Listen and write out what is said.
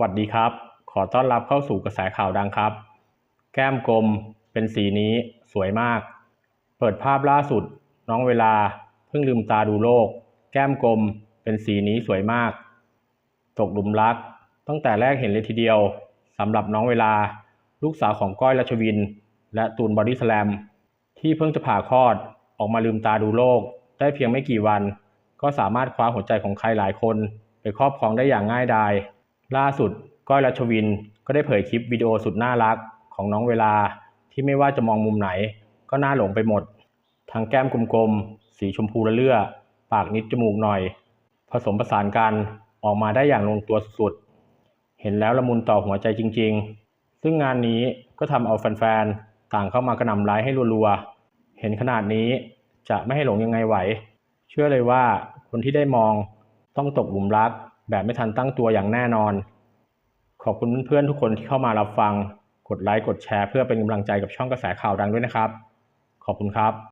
วัสดีครับ ขอต้อนรับเข้าสู่กระแสข่าวดังครับ แก้มกลมเป็นสีนี้สวยมาก เปิดภาพล่าสุด น้องเวลาเพิ่งลืมตาดูโลก แก้มกลมเป็นสีนี้สวยมาก ตกหลุมรัก ตั้งแต่แรกเห็นเลยทีเดียวสำหรับน้องเวลา ลูกสาวของก้อยรัชวิน และตูนบอดี้สแลมที่เพิ่งจะผ่าคลอดออกมาลืมตาดูโลก ได้เพียงไม่กี่วัน ก็สามารถคว้าหัวใจของใครหลายคน ไปครอบครองได้อย่างง่ายดาย ล่าสุดก้อยรัชวินก็ได้เผยคลิปวิดีโอสุดน่ารักของน้องเวลาที่ไม่ว่าจะมองมุมไหน ก็น่าหลงไปหมด ทั้งแก้มกลมๆ สีชมพูละเลือ ปากนิดจมูกหน่อย ผสมผสานกันออกมาได้อย่างลงตัวสุดๆ เห็นแล้วละมุนต่อหัวใจจริงๆ ซึ่งงานนี้ก็ทำเอาแฟนๆ ต่างเข้ามากระหน่ำไลค์ให้รัวๆ เห็นขนาดนี้จะไม่ให้หลงยังไงไหว เชื่อเลยว่าคนที่ได้มองต้องตกหลุมรัก แบบไม่ทันตั้งตัวอย่างแน่นอน ขอบคุณเพื่อนๆทุกคนที่เข้ามารับฟัง กดไลค์ กดแชร์เพื่อเป็นกำลังใจกับช่องกระแสข่าวดังด้วยนะครับ ขอบคุณครับ